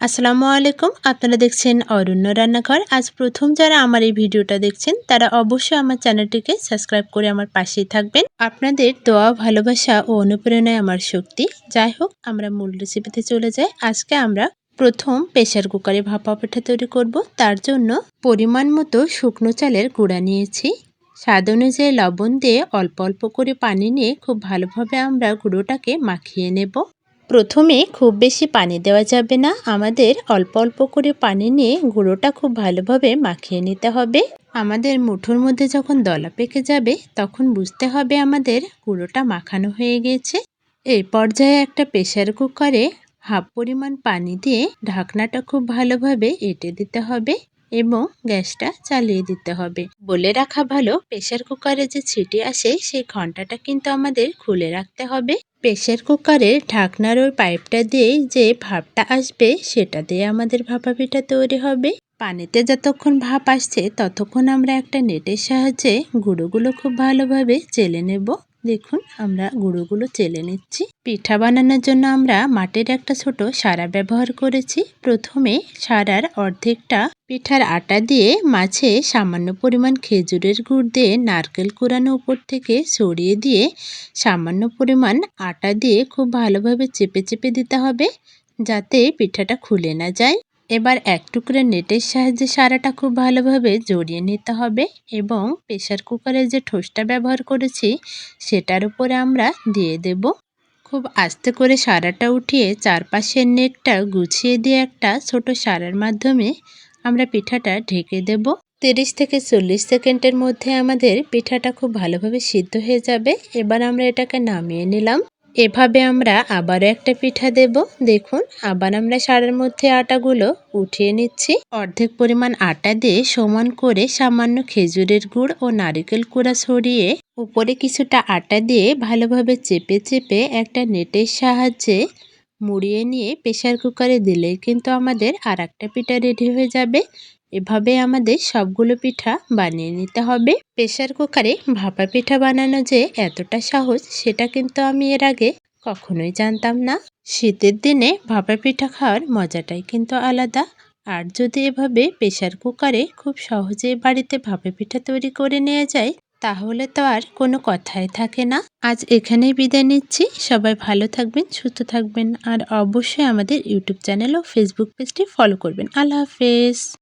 আসসালামু আলাইকুম। আপনারা দেখছেন অরণ্য রান্নাঘর। আজ প্রথম যারা আমার এই ভিডিওটা দেখছেন, তারা অবশ্যই আমার চ্যানেলটিকে সাবস্ক্রাইব করে আমার পাশেই থাকবেন। আপনাদের দোয়া, ভালোবাসা ও অনুপ্রেরণায় আমার শক্তি। যাই হোক, আমরা মূল রেসিপিতে চলে যাই। আজকে আমরা প্রথম প্রেশার কুকারে ভাপা পিঠা তৈরি করব। তার জন্য পরিমাণ মতো শুকনো চালের গুঁড়া নিয়েছি। স্বাদ অনুযায়ী লবণ দিয়ে অল্প অল্প করে পানি নিয়ে খুব ভালোভাবে আমরা গুঁড়োটাকে মাখিয়ে নেব। প্রথমে খুব বেশি পানি দেওয়া যাবে না। আমাদের অল্প অল্প করে পানি নিয়ে গুঁড়োটা খুব ভালোভাবে মাখিয়ে নিতে হবে। আমাদের মুঠোর মধ্যে যখন দলা পেকে যাবে, তখন বুঝতে হবে আমাদের গুঁড়োটা মাখানো হয়ে গেছে। এই পর্যায়ে একটা প্রেশার কুকারে হাফ পরিমাণ পানি দিয়ে ঢাকনাটা খুব ভালোভাবে এঁটে দিতে হবে। এবং গ্যাসটা চালিয়ে দিতে হবে। বলে রাখা ভালো প্রেশার কুকারে যে ছিটি আসে, সেই ঘন্টাটা কিন্তু আমাদের খুলে রাখতে হবে। প্রেশার কুকারের ঢাকনার ওই পাইপটা দিয়ে যে ভাপটা আসবে, সেটা দিয়ে আমাদের ভাপা পিঠা তৈরি হবে। পানিতে যতক্ষণ ভাপ আসছে, ততক্ষণ আমরা একটা নেটের সাহায্যে গুঁড়োগুলো খুব ভালোভাবে চেলে নেব। দেখুন, আমরা গুঁড়োগুলো চেলে নিচ্ছি। পিঠা বানানোর জন্য আমরা মাটির একটা ছোট সারা ব্যবহার করেছি। প্রথমে সারার অর্ধেকটা পিঠার আটা দিয়ে মাছে সামান্য পরিমাণ খেজুরের গুড় দিয়ে নারকেল কুড়ানো উপর থেকে সরিয়ে দিয়ে সামান্য পরিমাণ আটা দিয়ে খুব ভালোভাবে চেপে চেপে দিতে হবে, যাতে পিঠাটা খুলে না যায়। এবার এক টুকরো নেটের সাহায্যে সারাটা খুব ভালোভাবে জড়িয়ে নিতে হবে এবং প্রেশার কুকারে যে ঠোসটা ব্যবহার করেছি, সেটার উপরে আমরা দিয়ে দেব। খুব আস্তে করে সারাটা উঠিয়ে চারপাশের নেটটা গুছিয়ে দিয়ে একটা ছোট সারার মাধ্যমে আমরা পিঠাটা ঢেকে দেব। তিরিশ থেকে চল্লিশ সেকেন্ডের মধ্যে আমাদের পিঠাটা খুব ভালোভাবে সিদ্ধ হয়ে যাবে। এবার আমরা এটাকে নামিয়ে নিলাম। এভাবে আমরা আবারও একটা পিঠা দেব। দেখুন, আবার আমরা সারের মধ্যে আটাগুলো উঠিয়ে নিচ্ছি। অর্ধেক পরিমাণ আটা দিয়ে সমান করে সামান্য খেজুরের গুড় ও নারিকেল কুড়া ছড়িয়ে উপরে কিছুটা আটা দিয়ে ভালোভাবে চেপে চেপে একটা নেটের সাহায্যে মুড়িয়ে নিয়ে প্রেশার কুকারে দিলেই কিন্তু আমাদের আর একটা পিঠা রেডি হয়ে যাবে। এভাবে আমাদের সবগুলো পিঠা বানিয়ে নিতে হবে। প্রেশার কুকারে ভাপা পিঠা বানানো যে এতটা সহজ, সেটা কিন্তু আমি এর আগে কখনোই জানতাম না। শীতের দিনে ভাপা পিঠা খাওয়ার মজাটাই কিন্তু আলাদা। আর যদি এভাবে প্রেশার কুকারে খুব সহজেই বাড়িতে ভাপা পিঠা তৈরি করে নেওয়া যায় তাহলে তো আর কোনো কথাই থাকে না। আজ এখানেই বিদায় নিচ্ছি। সবাই ভালো থাকবেন, সুস্থ থাকবেন, আর অবশ্যই আমাদের ইউটিউব চ্যানেল ও ফেসবুক পেজটি ফলো করবেন। আল্লাহ হাফেজ।